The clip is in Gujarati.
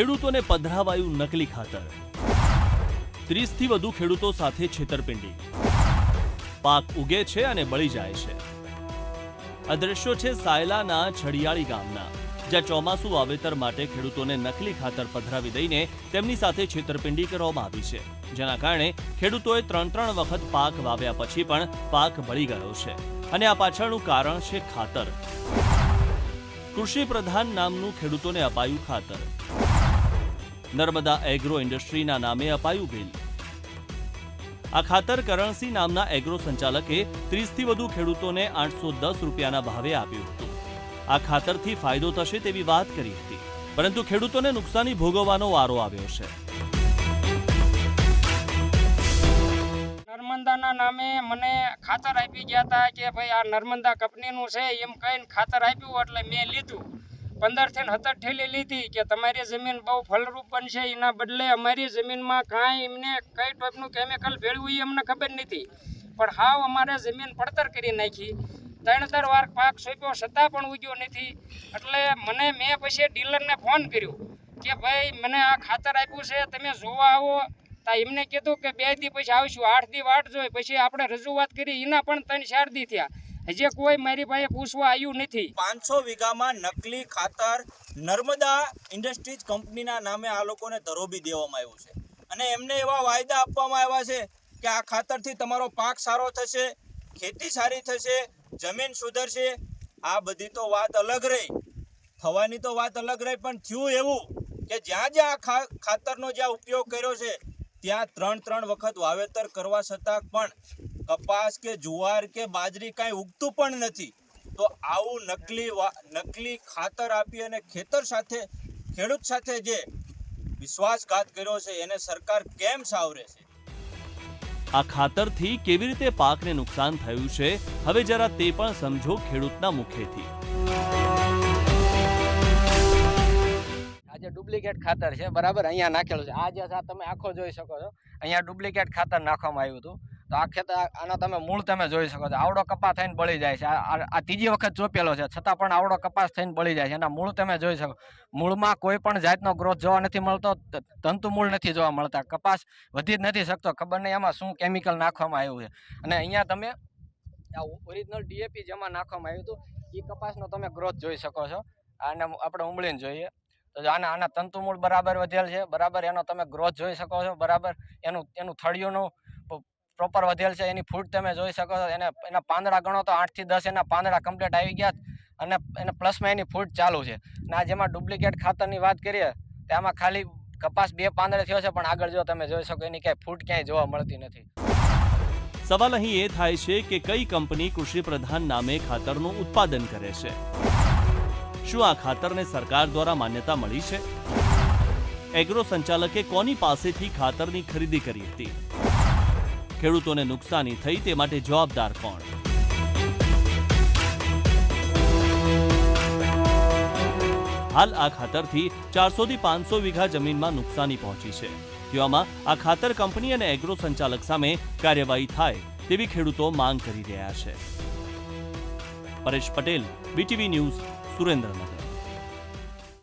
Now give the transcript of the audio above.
ખેડૂતોને પધરાવાયું નકલી ખાતર. ત્રીસથી વધુ ખેડૂતો સાથે છેતરપિંડી. પાક ઉગે છે અને બળી જાય છે. આ છે સાયલાના છડિયાળી ગામના, જ્યાં ચોમાસુ વાવેતર માટે ખેડૂતોને નકલી ખાતર પધરાવી દઈને તેમની સાથે છેતરપિંડી કરવામાં આવી છે. જેના કારણે ખેડૂતોએ ત્રણ ત્રણ વખત પાક વાવ્યા પછી પણ પાક બળી ગયો છે. અને આ પાછળનું કારણ છે ખાતર. કૃષિ પ્રધાન નામનું ખેડૂતોને અપાયું ખાતર. નર્મદા એગ્રો ઇન્ડસ્ટ્રીના નામે અપાયું બિલ. આ ખાતર કરણસિંહ નામના એગ્રો સંચાલકે ત્રીસથી વધુ ખેડૂતોને આઠસો દસ રૂપિયાના ભાવે આપ્યું હતું. આ ખાતરથી ફાયદો થશે તેવી વાત કરી હતી, પરંતુ ખેડૂતોને નુકસાની ભોગવવાનો વારો આવ્યો છે. નર્મદાના નામે મને ખાતર આપી ગયા હતા કે ભાઈ આ નર્મદા કંપનીનું છે, એમ કહીને ખાતર આપ્યું, એટલે મેં લીધું. પંદરથી હતર ઠેલી લીધી કે તમારી જમીન બહુ ફળરૂપ બનશે એના બદલે અમારી જમીનમાં કાંઈ એમને કઈ ટાઈપનું કેમિકલ ભેળવું એ અમને ખબર નથી પણ હાવ અમારે જમીન પડતર કરી નાખી. ત્રણ ત્રણ વાર પાક સોંપ્યો, છતાં પણ ઉગ્યો નથી. એટલે મને મેં પછી ડીલરને ફોન કર્યો કે ભાઈ, મને આ ખાતર આપ્યું છે, તમે જોવા આવો. તા એમને કીધું કે બે દી પછી આવશું, આઠ દી વાટ જોઈ. પછી આપણે રજૂઆત કરી, એના પણ ત્રણ ચાર દી થયા. હજી કોઈ મારી પાસે પૂછવા આવ્યું નથી. પાંચસો વીઘામાં નકલી ખાતર નર્મદા ઇન્ડસ્ટ્રીઝ કંપનીના નામે આ લોકોને ધરોબી દેવામાં આવ્યું છે. અને એમને એવા વાયદા આપવામાં આવ્યા છે કે આ ખાતરથી તમારો પાક સારો થશે, ખેતી સારી થશે, જમીન સુધરશે. આ બધી તો વાત અલગ રહી. થવાની તો વાત અલગ રહી, પણ થયું એવું કે જ્યાં જ્યાં આ ખાતરનો જ્યાં ઉપયોગ કર્યો છે, ત્યાં ત્રણ ત્રણ વખત વાવેતર કરવા છતાં પણ કપાસ કે જુવાર કે બાજરી કાંઈ ઉગતું પણ નથી. તો આવું નકલી વા- નકલી ખાતર આપી અને ખેતર સાથે ખેડૂત સાથે જે વિશ્વાસઘાત કર્યો છે એને સરકાર કેમ સાવરે છે? આ ખાતરથી કેવી રીતે પાકને નુકસાન થયું છે હવે જરા તે પણ સમજો ખેડૂતના મુખેથી. આ જે ડુપ્લિકેટ ખાતર છે બરાબર? અહીંયા નાખેલું છે. આ જે આ તમે આખો જોઈ શકો છો. અહીંયા ડુપ્લિકેટ ખાતર નાખવામાં આવ્યું હતું. તો આ ખેતર આના તમે મૂળ તમે જોઈ શકો છો. આવડો કપાસ થઈને બળી જાય છે. આ- ત્રીજી વખત ચોપેલો છે. છતાં પણ આવડો કપાસ થઈને બળી જાય છે. એના મૂળ તમે જોઈ શકો. મૂળમાં કોઈ પણ જાતનો ગ્રોથ જોવા નથી મળતો. તંતુ મૂળ નથી જોવા મળતા. કપાસ વધી જ નથી શકતો. ખબર નહીં એમાં શું કેમિકલ નાખવામાં આવ્યું છે. અને અહીંયા તમે આ ઓરિજિનલ ડીએપી જેમાં નાખવામાં આવ્યું હતું એ કપાસનો તમે ગ્રોથ જોઈ શકો છો. આને આપણે ઉમળીને જોઈએ. તો આના આના તંતુ મૂળ બરાબર વધેલ છે. બરાબર એનો તમે ગ્રોથ જોઈ શકો છો. બરાબર એનું એનું થળિયુંનું પ્રોપર વધેલ છે. એની ફૂટ તમે જોઈ શકો છો. એને, એના પાંદડા ગણો તો આઠથી દસ એના પાંદડા કમ્પ્લીટ આવી ગયા અને એને પ્લસમાં એની ફૂટ ચાલુ છે. અને આ જેમાં ડુપ્લિકેટ ખાતરની વાત કરીએ, તો આમાં ખાલી કપાસ બે પાંદડે થયો છે, પણ આગળ જો તમે જોઈ શકો એની ક્યાંય ફૂટ ક્યાંય જોવા મળતી નથી. સવાલ અહીં એ થાય છે કે કઈ કંપની કૃષિ પ્રધાન નામે ખાતરનું ઉત્પાદન કરે છે? શું આ ખાતરને સરકાર દ્વારા માન્યતા મળી છે? એગ્રો સંચાલકે કોની પાસેથી ખાતરની ખરીદી કરી હતી? ખેડૂતોને નુકસાની થઈ તે માટે જવાબદાર કોણ? હાલ આ ખાતરથી ચારસોથી પાંચસો વીઘા જમીનમાં નુકસાની પહોંચી છે. તેવામાં આ ખાતર કંપની અને એગ્રો સંચાલક સામે કાર્યવાહી થાય તેવી ખેડૂતો માંગ કરી રહ્યા છે. Paresh Patel, BTV news Surendranagar.